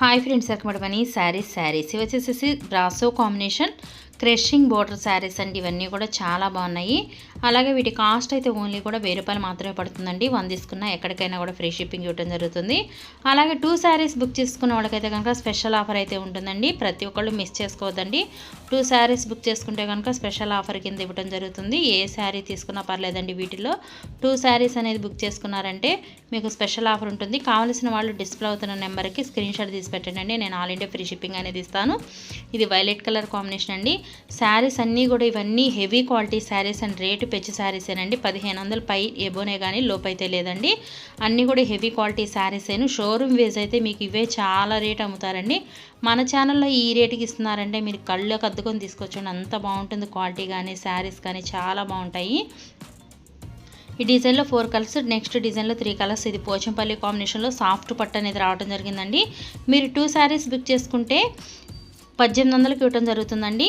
Hi friends అక్కడ money saris saris ఇవి వచ్చేసేసి బ్రాసో కాంబినేషన్ క్రషింగ్ బోర్డర్ శారీస్ అండి ఇవన్నీ కూడా చాలా బాగున్నాయి. అలాగే వీటి కాస్ట్ అయితే ఓన్లీ కూడా వెయ్యి రూపాయలు మాత్రమే పడుతుందండి. వన్ తీసుకున్న ఎక్కడికైనా కూడా ఫ్రీ షిప్పింగ్ ఇవ్వడం జరుగుతుంది. అలాగే టూ శారీస్ బుక్ చేసుకున్న వాళ్ళకైతే కనుక స్పెషల్ ఆఫర్ అయితే ఉంటుందండి. ప్రతి ఒక్కళ్ళు మిస్ చేసుకోవద్దండి. టూ శారీస్ బుక్ చేసుకుంటే కనుక స్పెషల్ ఆఫర్ కింద ఇవ్వడం జరుగుతుంది. ఏ శారీ తీసుకున్నా పర్లేదండి వీటిలో టూ శారీస్ అనేది బుక్ చేసుకున్నారంటే మీకు స్పెషల్ ఆఫర్ ఉంటుంది. కావలసిన వాళ్ళు డిస్ప్లే అవుతున్న నెంబర్కి స్క్రీన్ షాట్ తీసి పెట్టండి నేను ఆల్ ఇండియా ఫ్రీ షిప్పింగ్ అనేది ఇస్తాను. ఇది వైలెట్ కలర్ కాంబినేషన్ అండి. శారీస్ అన్నీ కూడా ఇవన్నీ heavy quality saris and rate పెంచి శారీసేనండి పదిహేను వందల పై ఎబోనే కానీ లోపైతే లేదండి. అన్నీ కూడా హెవీ క్వాలిటీ శారీసేను షోరూమ్ వేజ్ అయితే మీకు ఇవే చాలా రేట్ అమ్ముతారండి. మన ఛానల్లో ఈ రేటుకి ఇస్తున్నారంటే మీరు కళ్ళకు అద్దుకొని తీసుకొచ్చండి. అంత బాగుంటుంది క్వాలిటీ కానీ శారీస్ కానీ చాలా బాగుంటాయి. ఈ డిజైన్లో ఫోర్ కలర్స్ నెక్స్ట్ డిజైన్లో త్రీ కలర్స్. ఇది పోచంపల్లి కాంబినేషన్లో సాఫ్ట్ పట్టు అనేది రావడం జరిగిందండి. మీరు టూ శారీస్ బుక్ చేసుకుంటే పద్దెనిమిది వందలకి ఇవ్వటం జరుగుతుందండి.